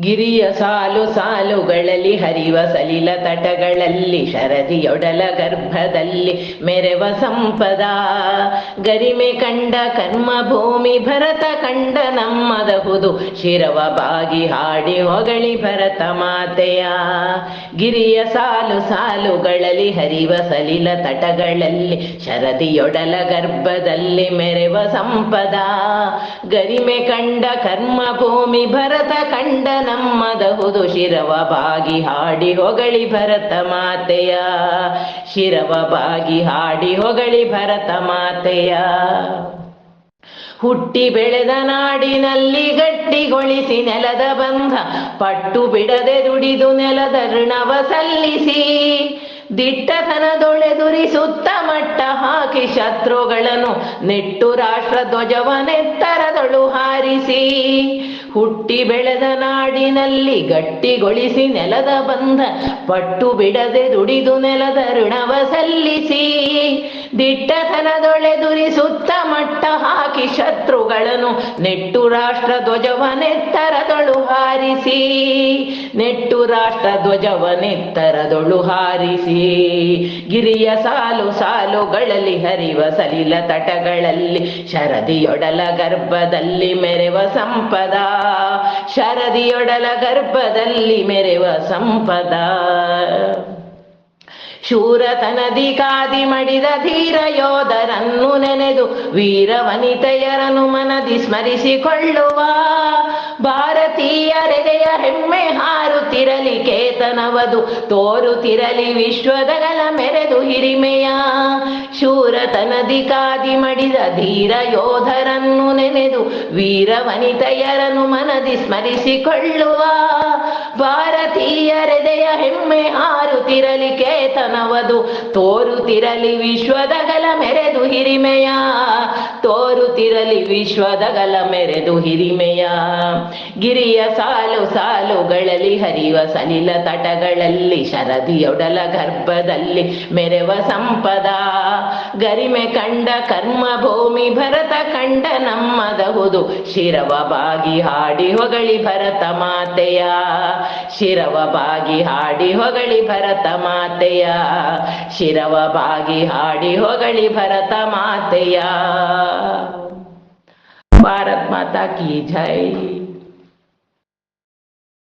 ಗಿರಿಯ ಸಾಲು ಸಾಲುಗಳಲ್ಲಿ ಹರಿವ ಸಲಿಲ ತಟಗಳಲ್ಲಿ, ಶರದಿಯೊಡಲ ಗರ್ಭದಲ್ಲಿ ಮೆರೆವ ಸಂಪದ. ಗರಿಮೆ ಕಂಡ ಕರ್ಮ ಭೂಮಿ ಭರತ ಕಂಡ ನಮ್ಮದಹುದು ಶಿರವ ಬಾಗಿ ಹಾಡಿ ಹೊಗಳಿ ಭರತ ಮಾತೆಯ. ಗಿರಿಯ ಸಾಲು ಸಾಲುಗಳಲ್ಲಿ ಹರಿವ ಸಲಿಲ ತಟಗಳಲ್ಲಿ, ಶರದಿಯೊಡಲ ಗರ್ಭದಲ್ಲಿ ಮೆರೆವ ಸಂಪದ. ಗರಿಮೆ ಕಂಡ ಕರ್ಮ ಭೂಮಿ ಭರತ ಕಂಡ ನಮ್ಮದಹುದು ಶಿರವ ಬಾಗಿ ಹಾಡಿ ಹೊಗಳಿ ಭರತ ಮಾತೆಯ. ಶಿರವ ಬಾಗಿ ಹಾಡಿ ಹೊಗಳಿ ಭರತ ಮಾತೆಯ. ಹುಟ್ಟಿ ಬೆಳೆದ ನಾಡಿನಲ್ಲಿ ಗಟ್ಟಿಗೊಳಿಸಿ ನೆಲದ ಬಂಧ, ಪಟ್ಟು ಬಿಡದೆ ದುಡಿದು ನೆಲದ ಋಣವ ಸಲ್ಲಿಸಿ. ದಿಟ್ಟತನದೊಳೆದುರಿಸುತ್ತ ಮಟ್ಟ ಹಾಕಿ ಶತ್ರುಗಳನ್ನು ನೆಟ್ಟು ರಾಷ್ಟ್ರ ಧ್ವಜವನೆತ್ತರದೊಳು ಹಾರಿಸಿ. ಹುಟ್ಟಿ ಬೆಳೆದ ನಾಡಿನಲ್ಲಿ ಗಟ್ಟಿಗೊಳಿಸಿ ನೆಲದ ಬಂಧ, ಪಟ್ಟು ಬಿಡದೆ ದುಡಿದು ನೆಲದ ಋಣವ ಸಲ್ಲಿಸಿ. ದಿಟ್ಟತನದೊಳೆದುರಿಸುತ್ತ ಮಟ್ಟ ಹಾಕಿ ಶತ್ರುಗಳನ್ನು ನೆಟ್ಟು ರಾಷ್ಟ್ರ ಧ್ವಜವನೆತ್ತರದೊಳು ಹಾರಿಸಿ. ನೆಟ್ಟು ರಾಷ್ಟ್ರ ಧ್ವಜವನೆತ್ತರದೊಳು ಹಾರಿಸಿ. ಗಿರಿಯ ಸಾಲು ಸಾಲುಗಳಲ್ಲಿ ಹರಿವ ಸಲಿಲ ತಟಗಳಲ್ಲಿ, ಶರದಿಯೊಡಲ ಗರ್ಭದಲ್ಲಿ ಮೆರೆವ ಸಂಪದ. ಶರದಿಯೊಡಲ ಗರ್ಭದಲ್ಲಿ ಮೆರೆವ ಸಂಪದ. ಶೂರತನದಿ ಕಾದಿ ಮಡಿದ ಧೀರ ಯೋಧರನ್ನು ನೆನೆದು ವೀರ ವನಿತೆಯರನ್ನು ಮನದಿ ಸ್ಮರಿಸಿಕೊಳ್ಳುವ ಭಾರತೀಯರೆದೆಯ ಹೆಮ್ಮೆ ಹಾರುತ್ತಿರಲಿ ಕೇತನವದು ತೋರುತ್ತಿರಲಿ ವಿಶ್ವದಗಲ ಮೆರೆದು ಹಿರಿಮೆಯ. ಶೂರತನದಿ ಕಾದಿ ಮಡಿದ ಧೀರ ಯೋಧರನ್ನು ನೆನೆದು ವೀರ ವನಿತೆಯರನ್ನು ಮನದಿ ಸ್ಮರಿಸಿಕೊಳ್ಳುವ. ಭಾರತೀಯರೆದೆಯ ಹೆಮ್ಮೆ ಹಾರುತ್ತಿರಲಿ ಕೇತನವದು. ತೋರುತ್ತಿರಲಿ ವಿಶ್ವದಗಲ ಮೆರೆದು ಹಿರಿಮೆಯ. ತೋರುತ್ತಿರಲಿ ವಿಶ್ವದಗಲ ಮೆರೆದು ಹಿರಿಮೆಯ. ಗಿರಿಯ ಸಾಲು ಸಾಲುಗಳಲ್ಲಿ ಹರಿಯುವ ಸಲಿಲ ತಟಗಳಲ್ಲಿ, ಶರದಿಯೊಡಲ ಗರ್ಭದಲ್ಲಿ ಮೆರೆವ ಸಂಪದ. ಗರಿಮೆ ಕಂಡ ಕರ್ಮ ಭೂಮಿ ಭರತ ಕಂಡ ನಮ್ಮದಹುದು ಶಿರವ ಬಾಗಿ ಹಾಡಿ ಹೊಗಳಿ ಭರತ ಮಾತೆಯ. ಶಿರವ ಬಾಗಿ ಹಾಡಿ ಹೊಗಳಿ ಭರತ ಮಾತೆಯ. ಶಿರವ ಬಾಗಿ ಹಾಡಿ ಹೊಗಳಿ ಭರತ ಮಾತೆಯ. भारत माता की जय।